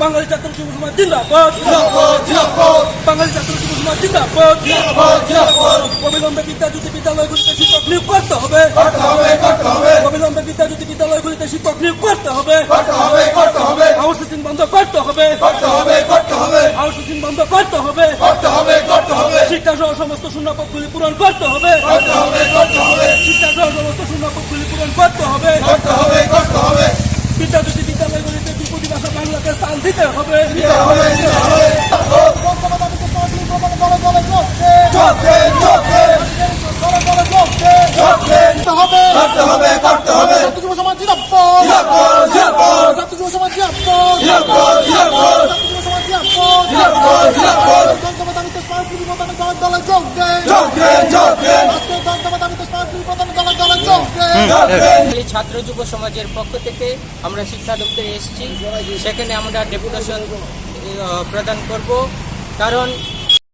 বাঙালি ছাত্র যুব সমাজ জিন্দাবাদ বাঙালি ছাত্র যুব সমাজ জিন্দাবাদ অবিলম্বে বিদ্যাজ্যোতি বিদ্যালয়গুলিতে শিক্ষক নিয়োগ করতে হবে অবিলম্বে বিদ্যাজ্যোতি বিদ্যালয়গুলিতে শিক্ষক নিয়োগ করতে হবে আউটসোর্সিং বন্ধ করতে হবে আউটসোর্সিং বন্ধ করতে হবে শিক্ষা সহ সমস্ত শূন্যপদগুলি পূরণ করতে হবে শিক্ষা সহ সমস্ত শূন্যপদগুলি পূরণ করতে হবে স্থান দিতে হবে। দিতে হবে দিতে হবে। চলছে চলছে চলছে করতে হবে করতে হবে জিন্দাবাদ জিন্দাবাদ জিন্দাবাদ জিন্দাবাদ জিন্দাবাদ জিন্দাবাদ চলছে চলছে চলছে এই ছাত্র যুব সমাজের পক্ষ থেকে আমরা শিক্ষা দপ্তরে এসেছি। সেখানে আমরা ডেপুটেশন প্রদান করব। কারণ